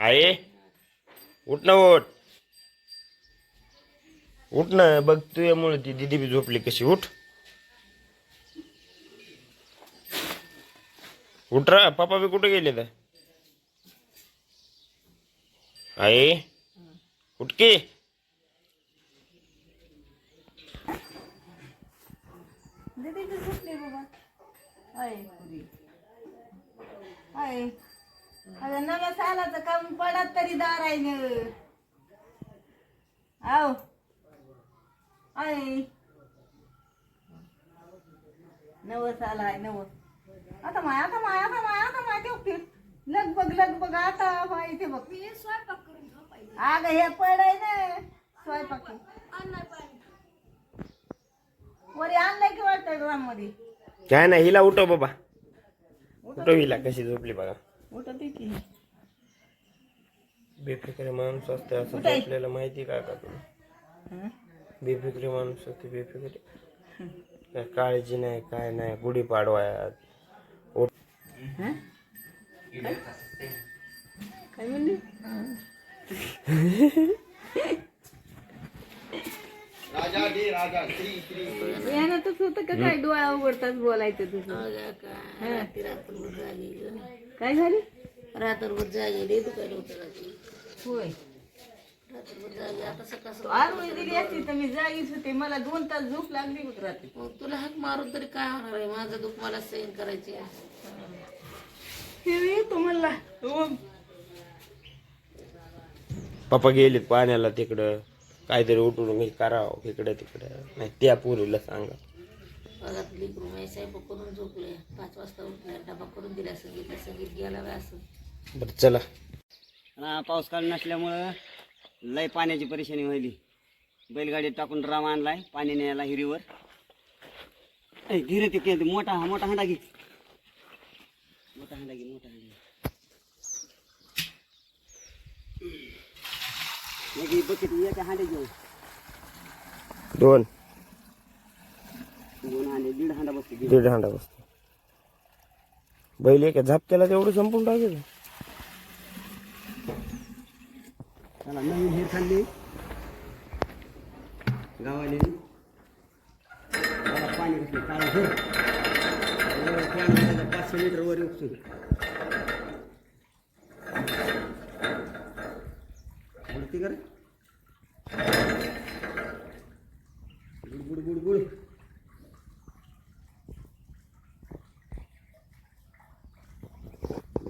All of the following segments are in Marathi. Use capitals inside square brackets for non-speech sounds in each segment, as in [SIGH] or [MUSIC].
आहे उठ ना उठ. उठ ना बघ तुझ्यामुळे ती दिदी बी झोपली कशी. उठ. उठ रा पापा बी कुठे गेले तर आहे उठकी दीदी झोपली बाबा. आहे आहे आता नव्या सालाचं काम पडत तरी दार आहे न आव. आहे नव साल आहे नव. आता माय आता माय आता माय आता माय ठेव फिर लगबग लगबग आता माय इथे बघ. अगं हे पड आहे. ना स्वयंपाक वरी आणलंय की वाटतं ड्राममध्ये काय नाही हिला उठव बाबा. उठव हिला कशी झोपली बघा. की? बेफिक्रे माणूस असते असं कुठे आहे? आपल्याला माहिती का का तुला? हं? बेफिक्रे माणूस असते बेफिक्रे? काय काळजी नाही काय नाही गुढी पाडवायात हं? काय? म्हणली? यानं तसं होतं का काय डोळा उघडताच बोलायचं तुझं? हं. काय झाली? रात्रभर जागेले दुकान होतं रात्री. होय. रात्रभर जागे आता सकाळ तो आरोळी दिली असती तर मी जागीच होते. मला दोन तास झोप लागली रात्री. मग तुला हाक मारून तरी काय होणार आहे? माझं दुःख मला सहन करायचे हे येतो म्हणला हो. पप्पा गेलेत पाण्याला तिकडं. काहीतरी उठून करावं इकडं तिकडं. नाही त्या पोरीला सांगा. बघा लिकरू माझी स्वयंपाक करून झोपले. पाच वाजता उठले डबा करून दिला संगीतला संगीत गेला बा असं. बरं चला. आणि पाऊस काळ नसल्यामुळं लय पाण्याची परेशानी व्हायली. बैलगाडीत टाकून राम आणलाय पाणी न्यायला हिरीवर. ऐ, गिरे ते के- ते मोठा मोठा हांडा घे. मोठा हांडा घे मोठा हांडा ही बकेट एका हांडे घेऊ दोन. दीड हांडा बसते दीड. हांडा बसतो. बैल एका झापक्याला तेवढं संपून टाकेल. नवीन हिर खाल्ली. गावाले. पाणी काळं झर पाचशे लिटर वर उपसून कर बुड बुड बुड बुड बुडामा बुडा बुड बुड बुड बुड लय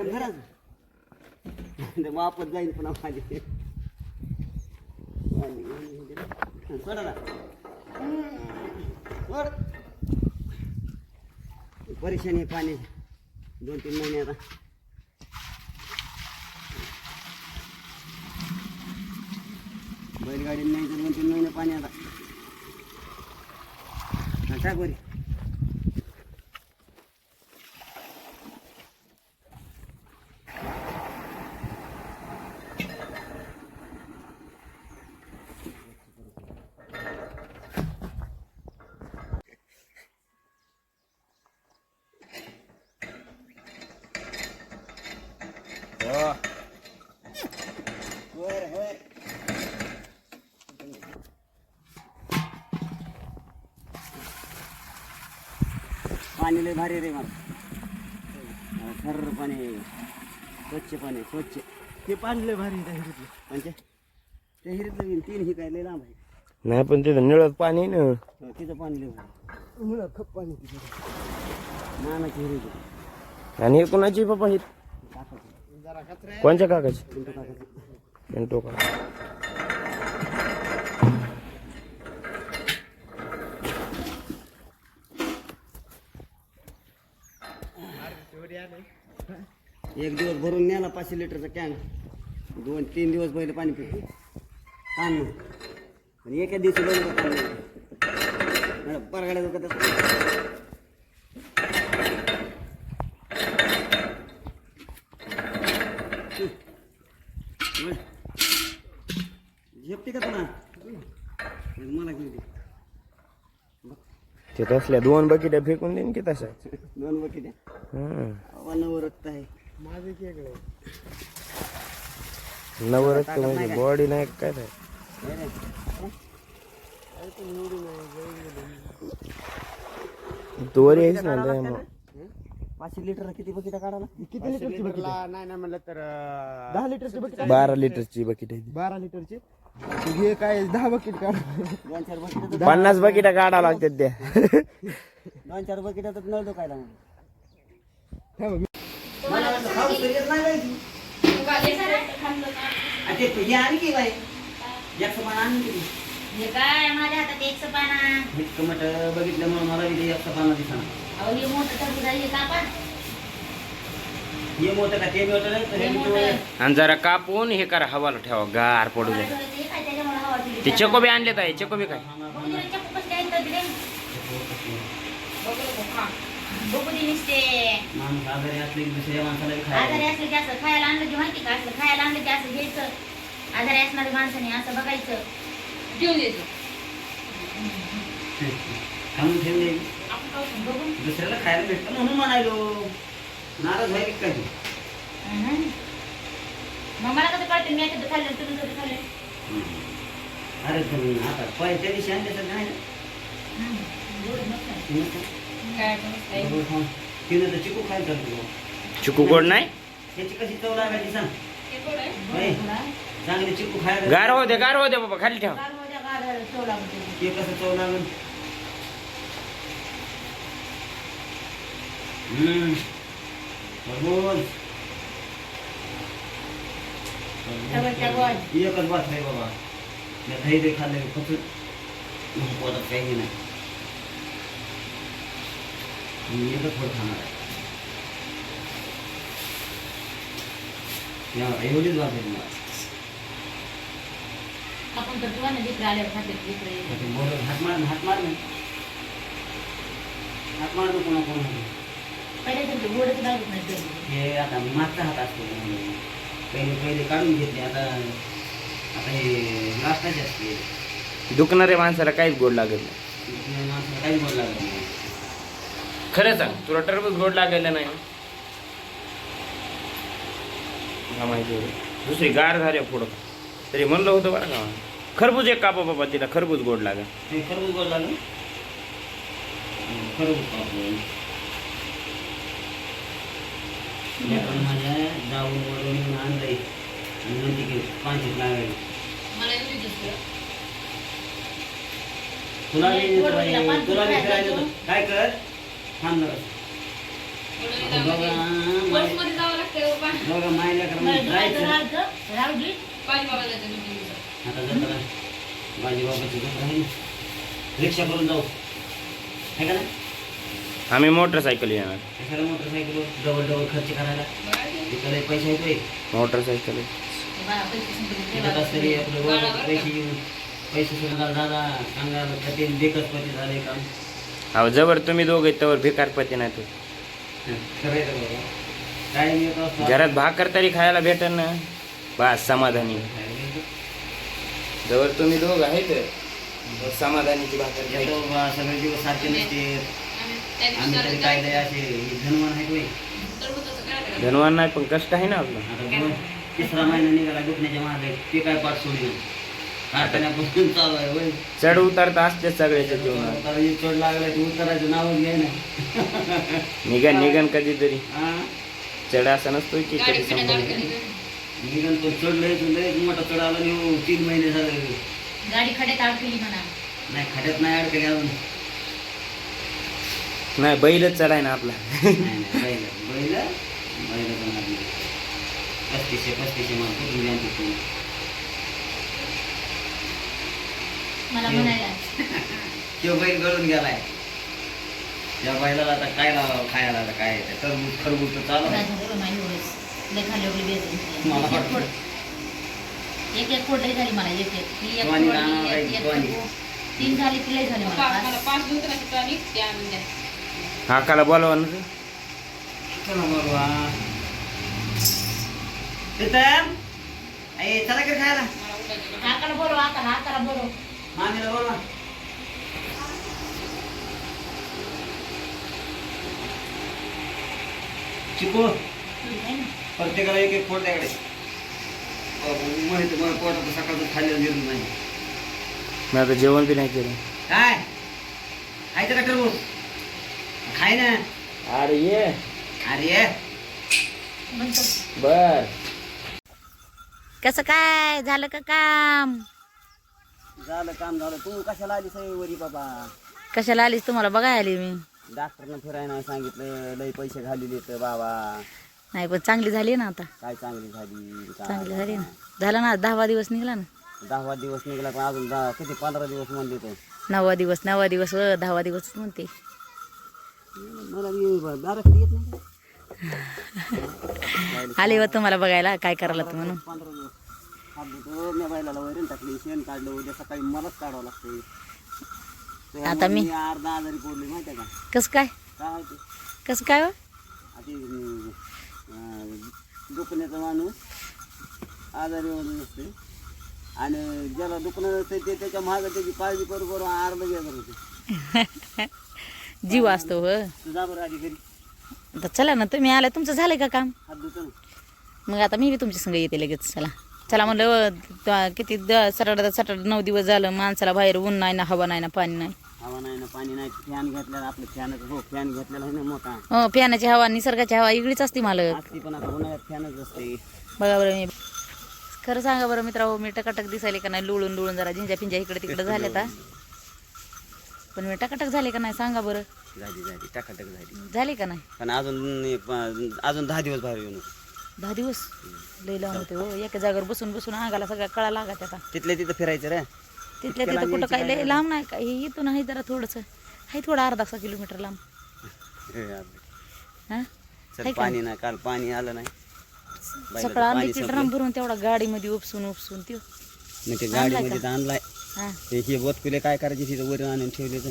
हम्म. एक वापस जाईल पुन्हा माझे परेशानी आहे पाणी. दोन तीन महिने आता. बैलगाडी नाही तर दोन तीन महिने पाणी आता. हा, टाक बरी वर वर पाणी लय भारी रे मला खर पाणी आहे. स्वच्छ. पाणी स्वच्छ ते पाणी लय भारी त्या हिरीतलं म्हणजे? त्या हिरीतलं तीन ही काय लय लांब आहे. नाही पण तिथं निळत पाणी ना. हो, तिथं पाणी लय भारी मुळं खप पाणी तिथं. नानाची हिरी आणि हे कोणाची पप्पा हे? काकाची. कोणच्या काकाची? पिंटू काकाची. पिंटू का एक दिवस भरून न्याला पाचशे लिटरचा कॅन दोन तीन दिवस पहिले पाणी पितो. नाही आणि एका दिवशी नाही परगाड्या दुखत झेपते का तुला मला घेऊ दे. ते तसल्या दोन बकेट्या फेकून देईन की तशा? दोन बकेट हम्म. आव्हानावर रक्त आहे नवरच म्हणजे बॉडी नाही काय नाही. तू वर यायच ना मग. पाचशे लिटर किती बकेट काढायला किती लिटरची बकेट? नाही नाही म्हणलं तर दहा लिटरची बकेट बारा लिटरची बकेट आहे ती. बारा लिटरची हे काय दहा बकेट काढ. दोन चार बकेट पन्नास बकेट्या काढावं लागतात त्या. दोन चार बकेट तर नळ काय लागणार काय माझ्या हातात एक सपाना बघितल्यामुळे मला इथे एक सपाना दिसणार अहो हे मोठं टरबूज आहे हे हे मोठं का ते मोठं नाही तर हे हे मोठं मोठं आणि जरा कापून हे करा हवाला ठेवा गार पडू दे हे काय त्याच्यामुळे हवा दिली. ते चकोबी आणलेत आहे चकोबी काय बघू तर दिले. बघू नको, खा. बघू दे नुसते माणूस आजारी असले की दुसऱ्या माणसाला बी खायला आजारी असलं की असं खायला आणलं की माहिती का? असलं खायला आणलं की असं घ्यायचं. आजारी असणाऱ्या माणसाने असं बघायचं. घेऊन द्यायचं खाऊन ठेवून द्यायची. आपण बघून दुसऱ्याला खायला भेटतं म्हणून म्हणायलो. नाराज व्हायला काय तू? मग मला कसं कळतं? मी याच्यात खाल्लं तुम्ही कधी खाल्लं. अरे पण आता पाय त्या दिवशी आणले तर नाही ना. तिनं तर- चिकू तुला. चिकू गोड नाही? त्याची कशी चव लागायची सांग. चांगली चिकू खायला गार होऊ दे गार होऊ दे बाबा खाली ठेवा. ते कसं चव लागल हम्म. खरबूज. खरबूज. एकच बात आहे बाबा. या दही दही खाल्लं फक्त पोटात काही नाही. मी एकच फळ खाणार आहे या, एवढीच मला आपण तर तुला ना जिकडे आल्यावर खाते तिकडे ते बोलत हात मार हात मार नाही हात मार नको कोणा कोणा पहिले तर गोडच लागत नाही. हे आता मागचा हात असतो पहिले पहिले काढून घेतले आता आता हे लास्टाचे असते. दुखणाऱ्या माणसाला काहीच गोड लागत नाही. माणसाला काहीच बोल लागत नाही. खरं सांग तुला टरबूज गोड लागलेलं नाही. मला माहिती होतं दुसरी गार झाल्या पुढं. तरी म्हणलं होतं बरं का? खरबूज एक कापा बाबा तिला खरबूज गोड लागेल ते खरबूज बोल लागलं खरबूज कापून माझ्या जाऊन वरून आणलंय. लागायला. तुला तिला. काय कर? थांब जरा. दोघं माय- दोघं मायला म्हणजे जायचं. आता जत्रा माझी बाबाची जत्रा आहे ना. रिक्षा करून जाऊ. आहे का ना? आम्ही मोटरसायकल येणार कशाला मोटरसायकल? डबल डबल खर्च करायला. तिथं लय पैसे येतोय. मोटरसायकल. हे पैसे. तिथं कसं तरी आपलं पैसे येऊन. पैसे सुद्धा दादा सांगायला का ते बेकसपती झाले काम अहो जवळ तुम्ही दोघे तवर भिकारपती नाही तू. घरात भाकर तरी खायला भेटेल ना. बस समाधानी. जवळ तुम्ही दोघ आहेत समाधानीची भाकर सगळे सारखे नसते. धनवान नाही पण कष्ट आहे ना आपलं. तिसरा महिना निघाला दुखण्याच्या मागे ते काय पाठ सोडली कारखान्यापासून चालू आहे होय. चढ उतार तर असते सगळ्याच्या जीवनात. चढ लागलाय ते उतरायचं नावच घ्याय ना निघन निघन कधीतरी. हा चढ असा नसतोय की कधी संपलं निघन तो चढलंय लय मोठा चढ आला नाही हो, तीन महिने झाले. गाडी खड्यात अडकली म्हणा. नाही खाट्यात नाही अडकले अजून. नाही बैलच चढाय ना आपला. नाही नाही बैल बैल बैल पण पस्तीसशे पस्तीसशे माल कुठून द्या तिथून मला म्हणायला तो बैल गळून गेलाय त्या बैलाला आता काय लावावं खायला आता काय? टरबूज खरबूज तर चालू आहे. लय बेसन. मला हे वाटतं. एक एक झाली मला एक एक ती. तीन झाली झाली मला पाच. हाकाला बोलावा ना ते. चला ए चला खायला हाकाला बोलव हाकाला हाकाला बोलव मामीला चिकू प्रत्येकाला एक एक फोड त्याकडे माहिती मला पोटात सकाळचं खाल्लेलं दिलं नाही. मी आता जेवण बी नाही केलं. काय? खायचं का टरबूज खाय ना. अरे ये. अरे ये. बर. कसं काय? झालं का काम? झालं काम झालं. तू कशाला आली वरी बाबा? कशाला आलीस? तुम्हाला बघाय आली मी. डॉक्टरनं फिरायला सांगितलं. लई पैसे घाललेले तर बाबा. नाही पण चांगली झाली ना आता. काय चांगली झाली? काय चांगली झाली ना. झालं ना दहावा दिवस निघला ना. दहावा दिवस निघाला पण अजून दहा किती पंधरा दिवस म्हणले तर नववा दिवस नववा दिवस व दहावा दिवस म्हणते. मला मी दाराकडे येत नाही का? [LAUGHS] आले व तुम्हाला बघायला काय करायला तू म्हणून. पंधरा दिवस हात. धुतो मी बैलाला वैरण टाकली शेण काढलं उद्या सकाळी मलाच काढावं आता मी- अर्धा आजारी पडली माहिती का? कसं काय? कसं काय आधी अं, दुखण्याचा माणूस आजारी वगैरे नसते आणि ज्याला दुखणं नसते ते त्याच्या मागं त्याची काळजी करू करू अर्ध होते. [LAUGHS] जीव असतो हो. तुझा बरं आधी घरी. आता चला ना तुम्ही आला तुमचं झालंय का काम? हात धुतो ना. मग आता मी बी तुमच्या संग येते लगेच चला. चला म्हणलं किती सटाट सटाट नऊ दिवस झालं माणसाला बाहेर ऊन नाही ना हवा नाही ना पाणी नाही. हवा नाही ना पाणी नाही फॅन घेतलेला आपलं फॅनच हो फॅन घेतलेला आहे ना मोठा. हो हवा निसर्गाची हवा वेगळीच असते पण आता उन्हाळ्यात फॅनच असते. बघा बरं मी खरं सांगा बरं मित्रांनो मी टकाटक दिसायले का नाही लुळून लुळून जरा झिंजा पिंजा इकडे तिकडे झाले. आता पण मी टकाटक झाले का नाही सांगा बरं. झाली झाली टाकाटक झाली. झाले का नाही? पण अजून अजून दहा दिवस बाहेर येऊ नको दहा दिवस लई लावून होते हो. एका जागेवर बसून बसून अंगाला सगळ्या कळा लागत आता. तिथल्या तिथं फिरायचं रे? तिथल्या तिथं कुठं काय लई लांब नाही काय हे इथून आहे जरा थोडंसं. आहे थोडं अर्धा किलोमीटर लांब. हां? चल पाणी नाही काल पाणी आलं नाही. सकाळ आणली की. ड्रम भरून तेवढा गाडीमध्ये उपसून उपसून त्यो. ते गाडीमध्ये तर आणलाय. हां. ते हे बोतकुले काय करायचे तिथं वर आणून ठेवले तर?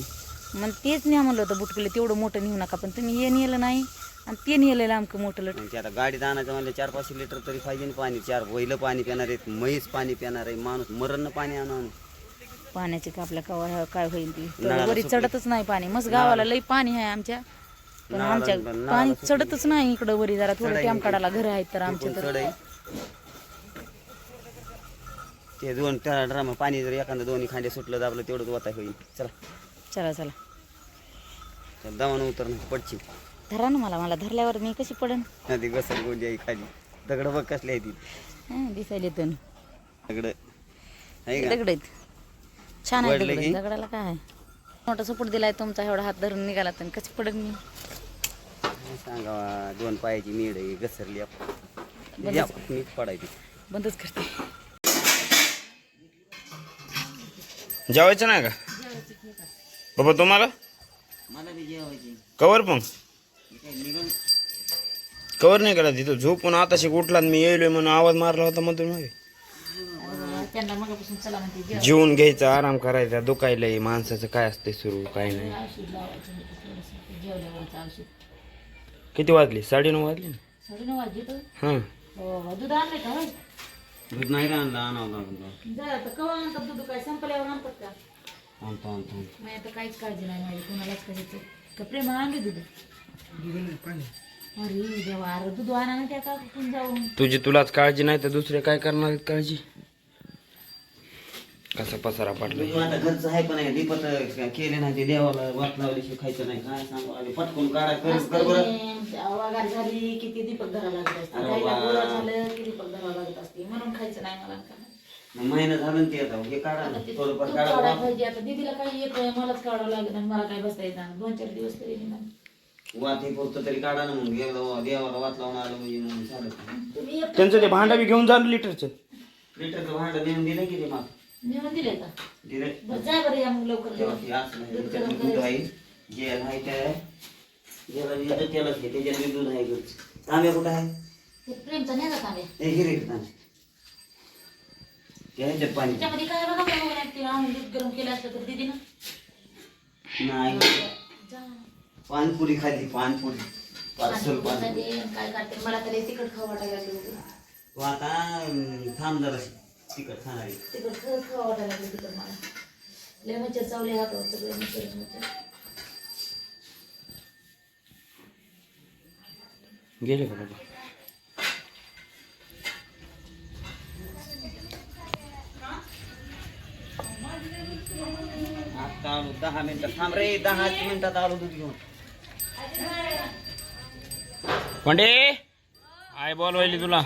मग तेच नाही म्हणलं होतं बुटकुले तेवढं मोठं नेऊ नका पण तुम्ही हे नेलं नाही. आणि ते नेलं लांब मोठं लट. मग ते आता गाडीत आणायचं म्हणलं चार पाचशे लिटर तरी पाहिजे ना पाणी. चार बैल पाणी पिणार आहेत म्हैस पाणी पिणार आहे माणूस मरण पाणी आणून. पाण्याची का आपल्या कवा काय होईल ती. नळाला वरी सुटली. चढतच नाही पाणी. मस्त गावाला लई पाणी आहे आमच्या. पण नळाला- आमच्या नळाला पाणी सुटली. चढतच नाही इकडं वरी जरा. थोडं टॅम काढायला घर आहेत तर आमच्या तर. आहे ते दोन ड्राम पाणी जर एखादं दोन्ही खांदे सुटलं दाबलं तेवढंच वाता होईल. चला. चला चला. चल दमानं उतर नाही पडची धरा ना मला मला धरल्यावर मी कशी पडन? नदी घसर गोंडी आहे खाली. दगड बघ कसली आहे ती. हं, दिसायला दगड. आहे का? दगड आहेत. छान आहे वळलं दगड. की? दगडाला काय आहे? मोठा सपोर्ट दिलाय तुमचा एवढा हात धरून निघाला तर कशी पडन मी? काय सांगावा दोन पायाची मीड आहे घसरली आपण. या, मीच पडायची. बंदच करते. जेवायचं नाही का? बाबा तुम्हाला? कवर पण. कवर नाही करा तिथं. झोपून आताशी उठला मी येलोय म्हणून आवाज मारला होता मग चला म्हणते जेवून घ्यायचा आराम करायचा दुखायलंय माणसाचं काय असते सुरू काय नाही. किती वाजली? साडेनऊ वाजली ना? साडेनऊ वाजले हां. हो दूध का नाही आणलं? आणावं लागलं जा आता कवा आणतात दूध? काय संपल्यावर आणतात का? आणतो आणतो काहीच काळजी नाही माझी कोणालाच करायचं का प्रेमा आणले दूध? अरे देवा अरे दूध आणा ना त्या काकून जाऊन. तुझी तुलाच काळजी नाही तर दुसरे काय करणार आहेत काळजी? कसा पसारा पाडला आता घरचं आहे पण आहे दीपत केले नाही ते देवाला वाट लावल्याशिवाय खायचं नाही काय सांगू आधी पटकून काढा कर कर बरं. वागार झाली किती दीपक धरा लागत असते. अरे खायला वा. गोळा झालं की दीपक धरा लागत असते. म्हणून खायचं नाही मला का मग महिना झालं ना ते आता हे काढा ना आता ते थोडंफार दूध काढा काढायला बा. पाहिजे. आता दीदीला काही येतोय मलाच काढावं लागेल आणि मला काही बसता येत नाही. दोन चार दिवस तरी. वात हे तरी काढा ना मग एकदा देवाला वाट लावून आलं म्हणजे मग झालं तुम्ही एक त्यांचं ते भांडा बी घेऊन झालं लिटरचं लिटरचं भांडं नेऊन दिलं की ते माग नेऊन दिले का दिलं बरं जा बरं या मग लवकर तेव्हा ते असं नाही दूध त्याच्यात दूध आहे जेल आहे काय जेला येतं त्यालाच घे त्याच्यात बी दूध आहे घरचं तांब्या कुठं आहे ते प्रेमचा नाही का तांब्या हे हिरे तांब्या ते ह्याच्यात पाणी त्याच्यामध्ये काय बघा बघा बघा, ते आणून दूध गरम केलं असतं तर दिदी ना नाही पानपुरी खाली पानपुरी. पार्सल पानपुरी काय करते? मला तर लय तिखट खाऊ वाटायला लागलं तू आता अं, थांब जरा तिकट खाणार आहे. तिखट खरंच खाऊ वाटायला लागलं तिखट मला. लय मच्छर चावले हातावर सगळे मच्छर मच्छर. गेले का बाबा? आता आलो दहा मिनिटं. थांब रे दहा मिनिटात आलो दूध घेऊन. कोंडे आय बॉल व्हायली तुला.